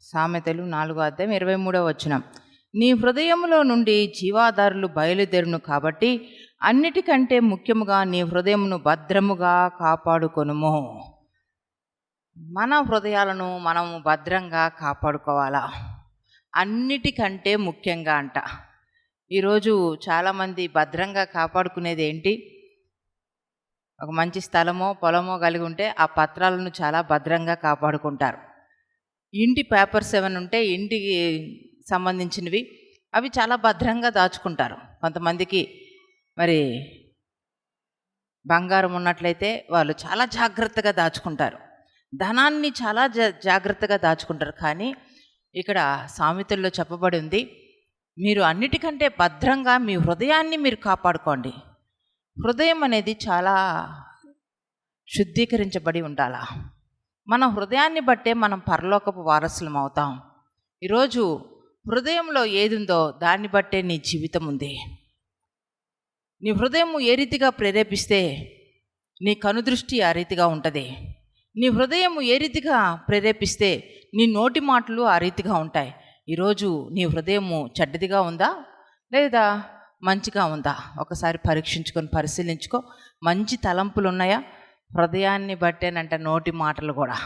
సామెతలు నాలుగో అధ్యాయం ఇరవై మూడవ వచనం. నీ హృదయములో నుండి జీవాధారులు బయలుదేరును కాబట్టి అన్నిటికంటే ముఖ్యముగా నీ హృదయమును భద్రముగా కాపాడుకొనుము. మన హృదయాలను మనము భద్రంగా కాపాడుకోవాలా? అన్నిటికంటే ముఖ్యంగా అంట. ఈరోజు చాలామంది భద్రంగా కాపాడుకునేది ఏంటి? ఒక మంచి స్థలమో పొలమో కలిగి ఉంటే ఆ పత్రాలను చాలా భద్రంగా కాపాడుకుంటారు. ఇంటి పేపర్స్ ఏమైనా ఉంటే ఇంటికి సంబంధించినవి అవి చాలా భద్రంగా దాచుకుంటారు. కొంతమందికి మరి బంగారం ఉన్నట్లయితే వాళ్ళు చాలా జాగ్రత్తగా దాచుకుంటారు. ధనాన్ని చాలా జా జాగ్రత్తగా దాచుకుంటారు. కానీ ఇక్కడ సామెతల్లో చెప్పబడి ఉంది మీరు అన్నిటికంటే భద్రంగా మీ హృదయాన్ని మీరు కాపాడుకోండి. హృదయం అనేది చాలా శుద్ధీకరించబడి ఉండాలా? మన హృదయాన్ని బట్టే మనం పరలోకపు వారసులం అవుతాం. ఈరోజు హృదయంలో ఏది ఉందో దాన్ని బట్టే నీ జీవితం ఉంది. నీ హృదయం ఏ రీతిగా ప్రేరేపిస్తే నీ కనుదృష్టి ఆ రీతిగా ఉంటుంది. నీ హృదయం ఏ రీతిగా ప్రేరేపిస్తే నీ నోటి మాటలు ఆ రీతిగా ఉంటాయి. ఈరోజు నీ హృదయము చెడ్డదిగా ఉందా? లేదా మంచిగా ఉందా? ఒకసారి పరీక్షించుకొని పరిశీలించుకో. మంచి తలంపులు ఉన్నాయా హృదయాన్ని బట్టేనంట నోటి మాటలు కూడా.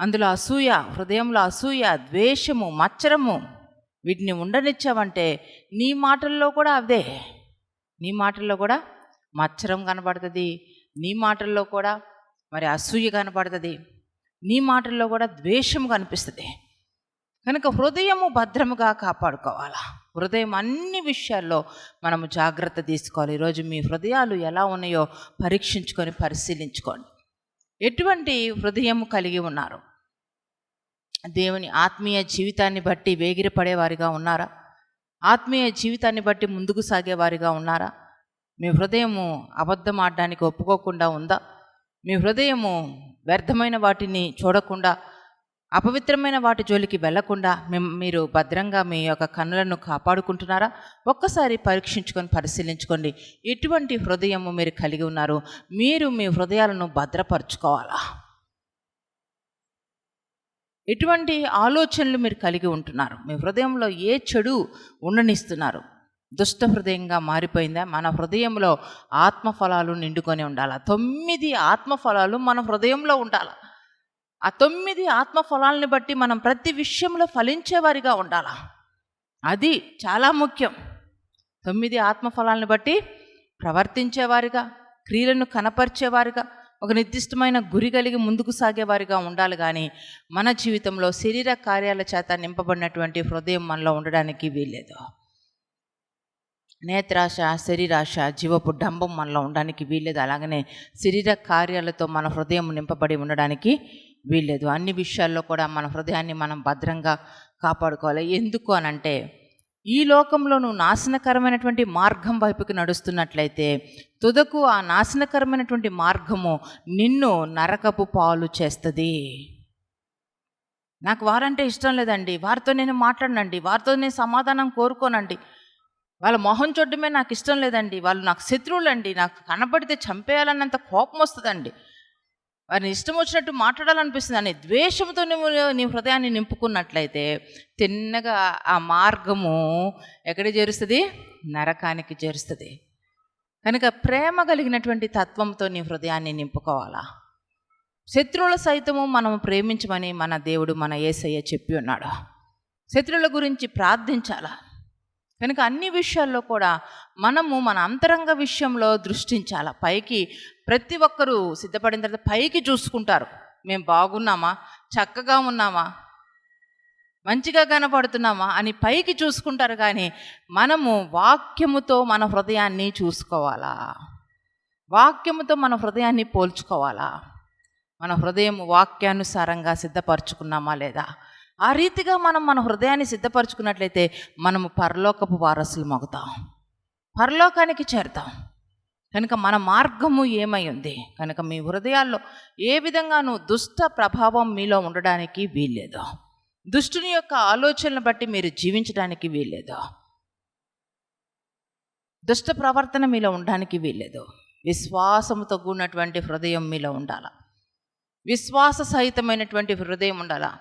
అందులో అసూయ హృదయంలో అసూయ ద్వేషము మచ్చరము వీటిని ఉండనిచ్చావంటే నీ మాటల్లో కూడా అదే నీ మాటల్లో కూడా మచ్చరం కనబడుతుంది. నీ మాటల్లో కూడా మరి అసూయ కనబడుతుంది. నీ మాటల్లో కూడా ద్వేషం కనిపిస్తుంది. కనుక హృదయము భద్రముగా కాపాడుకోవాలా. హృదయం అన్ని విషయాల్లో మనము జాగ్రత్త తీసుకోవాలి. ఈరోజు మీ హృదయాలు ఎలా ఉన్నాయో పరీక్షించుకొని పరిశీలించుకోండి. ఎటువంటి హృదయం కలిగి ఉన్నారు? దేవుని ఆత్మీయ జీవితాన్ని బట్టి వేగిరపడేవారిగా ఉన్నారా? ఆత్మీయ జీవితాన్ని బట్టి ముందుకు సాగేవారిగా ఉన్నారా? మీ హృదయము అబద్ధం ఆడడానికి ఒప్పుకోకుండా ఉందా? మీ హృదయము వ్యర్థమైన వాటిని చూడకుండా అపవిత్రమైన వాటి జోలికి వెళ్ళకుండా మీరు భద్రంగా మీ యొక్క కన్నులను కాపాడుకుంటున్నారా? ఒక్కసారి పరీక్షించుకొని పరిశీలించుకోండి. ఎటువంటి హృదయము మీరు కలిగి ఉన్నారు? మీరు మీ హృదయాలను భద్రపరచుకోవాలా? ఎటువంటి ఆలోచనలు మీరు కలిగి ఉంటున్నారు? మీ హృదయంలో ఏ చెడు ఉండనిస్తున్నారు? దుష్ట హృదయంగా మారిపోయిందా? మన హృదయంలో ఆత్మఫలాలు నిండుకొని ఉండాలా? తొమ్మిది ఆత్మఫలాలు మన హృదయంలో ఉండాలి? ఆ తొమ్మిది ఆత్మఫలాలని బట్టి మనం ప్రతి విషయంలో ఫలించేవారిగా ఉండాలా? అది చాలా ముఖ్యం. తొమ్మిది ఆత్మఫలాలను బట్టి ప్రవర్తించేవారిగా క్రియలను కనపరిచేవారిగా ఒక నిర్దిష్టమైన గురి కలిగి ముందుకు సాగేవారిగా ఉండాలి కానీ మన జీవితంలో శరీర కార్యాల చేత నింపబడినటువంటి హృదయం మనలో ఉండడానికి వీల్లేదు. నేత్రాశ శరీరాశ జీవపు డంబం మనలో ఉండడానికి వీల్లేదు. అలాగనే శరీర కార్యాలతో మన హృదయం నింపబడి ఉండడానికి వీల్లేదు. అన్ని విషయాల్లో కూడా మన హృదయాన్ని మనం భద్రంగా కాపాడుకోవాలి. ఎందుకు అనంటే ఈ లోకంలో నువ్వు నాశనకరమైనటువంటి మార్గం వైపుకి నడుస్తున్నట్లయితే తుదకు ఆ నాశనకరమైనటువంటి మార్గము నిన్ను నరకపు పాలు చేస్తుంది. నాకు వారంటే ఇష్టం లేదండి. వారితో నేను మాట్లాడనండి. వారితో నేను సమాధానం కోరుకోనండి. వాళ్ళ మొహం చూడడమే నాకు ఇష్టం లేదండి. వాళ్ళు నాకు శత్రువులండి. నాకు కనబడితే చంపేయాలన్నంత కోపం వస్తుందండి. వారిని ఇష్టం వచ్చినట్టు మాట్లాడాలనిపిస్తుంది. అని ద్వేషంతో నువ్వు నీ హృదయాన్ని నింపుకున్నట్లయితే తిన్నగా ఆ మార్గము ఎక్కడ చేరుస్తుంది? నరకానికి చేరుస్తుంది. కనుక ప్రేమ కలిగినటువంటి తత్వంతో నీ హృదయాన్ని నింపుకోవాలా? శత్రువుల సైతము మనం ప్రేమించమని మన దేవుడు మన ఏసయ్య చెప్పి ఉన్నాడు. శత్రువుల గురించి ప్రార్థించాలా? కనుక అన్ని విషయాల్లో కూడా మనము మన అంతరంగ విషయంలో దృష్టించాల? పైకి ప్రతి ఒక్కరూ సిద్ధపడిన తర్వాత పైకి చూసుకుంటారు. మేము బాగున్నామా? చక్కగా ఉన్నామా? మంచిగా కనపడుతున్నామా? అని పైకి చూసుకుంటారు కానీ మనము వాక్యముతో మన హృదయాన్ని చూసుకోవాలా? వాక్యముతో మన హృదయాన్ని పోల్చుకోవాలా? మన హృదయం వాక్యానుసారంగా సిద్ధపరచుకున్నామా లేదా? ఆ రీతిగా మనం మన హృదయాన్ని సిద్ధపరచుకున్నట్లయితే మనము పరలోకపు వారసులు మొగుతాం. పరలోకానికి చేరుతాం. కనుక మన మార్గము ఏమై ఉంది? కనుక మీ హృదయాల్లో ఏ విధంగానూ దుష్ట ప్రభావం మీలో ఉండడానికి వీల్లేదు. దుష్టుని యొక్క ఆలోచనలు బట్టి మీరు జీవించడానికి వీల్లేదు. దుష్ట ప్రవర్తన మీలో ఉండడానికి వీల్లేదు. విశ్వాసముతో కూడినటువంటి హృదయం మీలో ఉండాల. విశ్వాస సహితమైనటువంటి హృదయం ఉండాలా.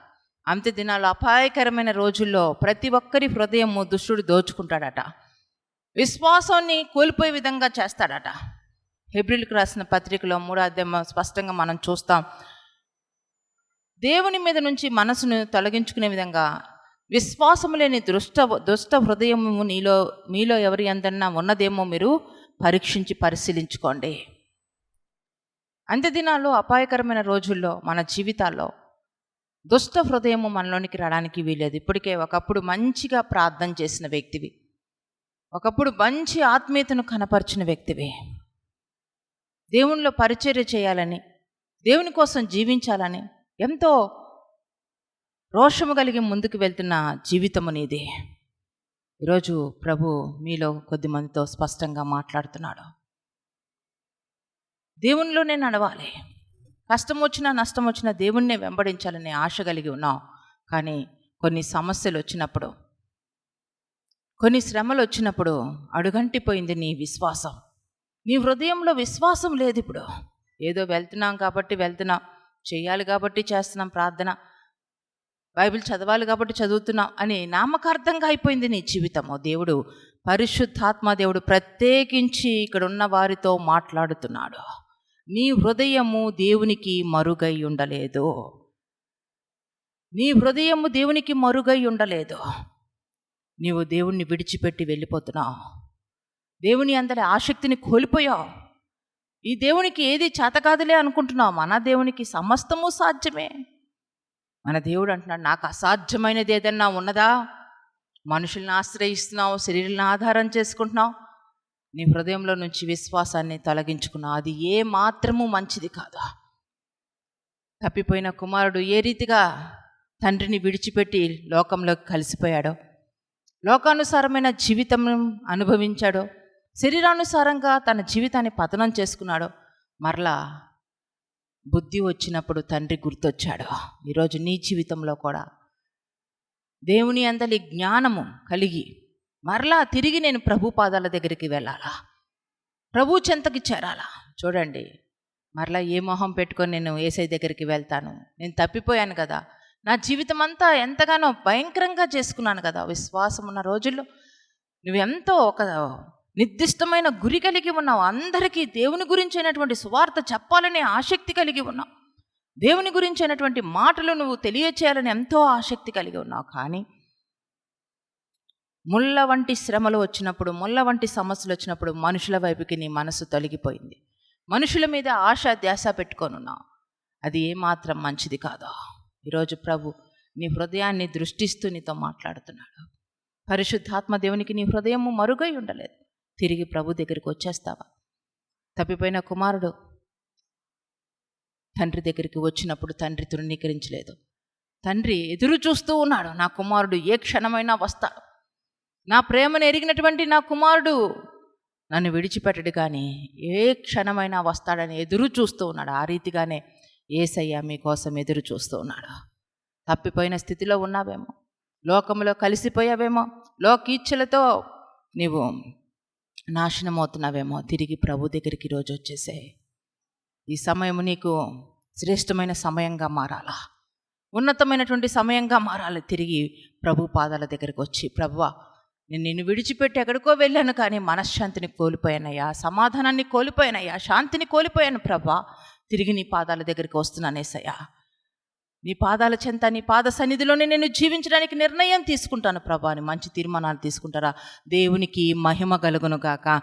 అంత్య దినాలు అపాయకరమైన రోజుల్లో ప్రతి ఒక్కరి హృదయము దుష్టుడు దోచుకుంటాడట. విశ్వాసాన్ని కోల్పోయే విధంగా చేస్తాడట. హెబ్రిల్కి రాసిన పత్రికలో మూడో అధ్యాయం స్పష్టంగా మనం చూస్తాం. దేవుని మీద నుంచి మనసును తొలగించుకునే విధంగా విశ్వాసము లేని దుష్ట దుష్ట హృదయము నీలో మీలో ఎవరి అందన్నా ఉన్నదేమో మీరు పరీక్షించి పరిశీలించుకోండి. అంత్య దినాల్లో అపాయకరమైన రోజుల్లో మన జీవితాల్లో దుష్ట హృదయము మనలోనికి రావడానికి వీలేదు. ఇప్పటికే ఒకప్పుడు మంచిగా ప్రార్థన చేసిన వ్యక్తివి. ఒకప్పుడు మంచి ఆత్మీయతను కనపరిచిన వ్యక్తివి. దేవునిలో పరిచర్య చేయాలని దేవుని కోసం జీవించాలని ఎంతో రోషము కలిగి ముందుకు వెళ్తున్న జీవితము నీది. ఈరోజు ప్రభు మీలో కొద్ది మందితో స్పష్టంగా మాట్లాడుతున్నాడు. దేవునిలోనే నడవాలి. కష్టం వచ్చినా నష్టం వచ్చినా దేవుణ్ణే వెంబడించాలనే ఆశ కలిగి ఉన్నావు కానీ కొన్ని సమస్యలు వచ్చినప్పుడు కొన్ని శ్రమలు వచ్చినప్పుడు అడుగంటిపోయింది నీ విశ్వాసం. నీ హృదయంలో విశ్వాసం లేదు ఇప్పుడు. ఏదో వెళ్తున్నాం కాబట్టి వెళ్తున్నాం చేయాలి కాబట్టి చేస్తున్నాం ప్రార్థన బైబిల్ చదవాలి కాబట్టి చదువుతున్నాం అని నామకార్థంగా అయిపోయింది నీ జీవితము. దేవుడు పరిశుద్ధాత్మ దేవుడు ప్రత్యేకించి ఇక్కడ ఉన్న వారితో మాట్లాడుతున్నాడు. నీ హృదయము దేవునికి మరుగై ఉండలేదు. నీ హృదయము దేవునికి మరుగై ఉండలేదు. నీవు దేవుణ్ణి విడిచిపెట్టి వెళ్ళిపోతున్నావు. దేవుని అందరి ఆసక్తిని కోల్పోయావు. ఈ దేవునికి ఏది చేతకాదులే అనుకుంటున్నావు. మన దేవునికి సమస్తము సాధ్యమే. మన దేవుడు అంటున్నాడు నాకు అసాధ్యమైనది ఏదన్నా ఉన్నదా? మనుషుల్ని ఆశ్రయిస్తున్నావు శరీరాన్ని ఆధారం చేసుకుంటున్నావు. నీ హృదయంలో నుంచి విశ్వాసాన్ని తొలగించుకున్నావు అది ఏ మాత్రము మంచిది కాదు. తప్పిపోయిన కుమారుడు ఏ రీతిగా తండ్రిని విడిచిపెట్టి లోకంలోకి కలిసిపోయాడో లోకానుసారమైన జీవితం అనుభవించాడో శరీరానుసారంగా తన జీవితాన్ని పతనం చేసుకున్నాడో మరలా బుద్ధి వచ్చినప్పుడు తండ్రి గుర్తొచ్చాడు. ఈరోజు నీ జీవితంలో కూడా దేవుని అందలి జ్ఞానము కలిగి మరలా తిరిగి నేను ప్రభు పాదాల దగ్గరికి వెళ్ళాలా? ప్రభు చెంతకి చేరాలా? చూడండి మరలా ఏ మొహం పెట్టుకొని నేను ఏసై దగ్గరికి వెళ్తాను? నేను తప్పిపోయాను కదా. నా జీవితం అంతా ఎంతగానో భయంకరంగా చేసుకున్నాను కదా. విశ్వాసం ఉన్న రోజుల్లో నువ్వెంతో ఒక నిర్దిష్టమైన గురి కలిగి ఉన్నావు. అందరికీ దేవుని గురించి అయినటువంటి సువార్త చెప్పాలనే ఆసక్తి కలిగి ఉన్నావు. దేవుని గురించి అయినటువంటి మాటలు నువ్వు తెలియచేయాలని ఎంతో ఆసక్తి కలిగి ఉన్నావు. కానీ ముళ్ళ వంటి శ్రమలు వచ్చినప్పుడు ముళ్ళ వంటి సమస్యలు వచ్చినప్పుడు మనుషుల వైపుకి నీ మనసు తొలగిపోయింది. మనుషుల మీద ఆశ ధ్యాస పెట్టుకొనున్నావు అది ఏమాత్రం మంచిది కాదు? ఈరోజు ప్రభు నీ హృదయాన్ని దృష్టిస్తూ నీతో మాట్లాడుతున్నాడు. పరిశుద్ధాత్మ దేవునికి నీ హృదయము మరుగై ఉండలేదు. తిరిగి ప్రభు దగ్గరికి వచ్చేస్తావా? తప్పిపోయిన కుమారుడు తండ్రి దగ్గరికి వచ్చినప్పుడు తండ్రి తృణీకరించలేదు. తండ్రి ఎదురు చూస్తూ ఉన్నాడు నా కుమారుడు ఏ క్షణమైనా వస్తా నా ప్రేమను ఎరిగినటువంటి నా కుమారుడు నన్ను విడిచిపెట్టడు కానీ ఏ క్షణమైనా వస్తాడని ఎదురు చూస్తూ ఉన్నాడు. ఆ రీతిగానే ఏసయ్య మీకోసం ఎదురు చూస్తూ ఉన్నాడు. తప్పిపోయిన స్థితిలో ఉన్నావేమో? లోకంలో కలిసిపోయావేమో? లోకీచ్ఛలతో నీవు నాశనం అవుతున్నావేమో తిరిగి ప్రభు దగ్గరికి ఈరోజు వచ్చేసే. ఈ సమయం నీకు శ్రేష్టమైన సమయంగా మారాలా? ఉన్నతమైనటువంటి సమయంగా మారాలి. తిరిగి ప్రభు పాదాల దగ్గరికి వచ్చి ప్రభువా నేను నిన్ను విడిచిపెట్టి ఎక్కడికో వెళ్ళాను కానీ మనశ్శాంతిని కోల్పోయానయ్యా సమాధానాన్ని కోల్పోయానయ్యా శాంతిని కోల్పోయాను ప్రభా. తిరిగి నీ పాదాల దగ్గరికి వస్తున్నానేసయ్యా నీ పాదాల చెంత నీ పాద సన్నిధిలోనే నేను జీవించడానికి నిర్ణయం తీసుకుంటాను ప్రభా అని మంచి తీర్మానాలు తీసుకుంటారా? దేవునికి మహిమ కలుగును గాక.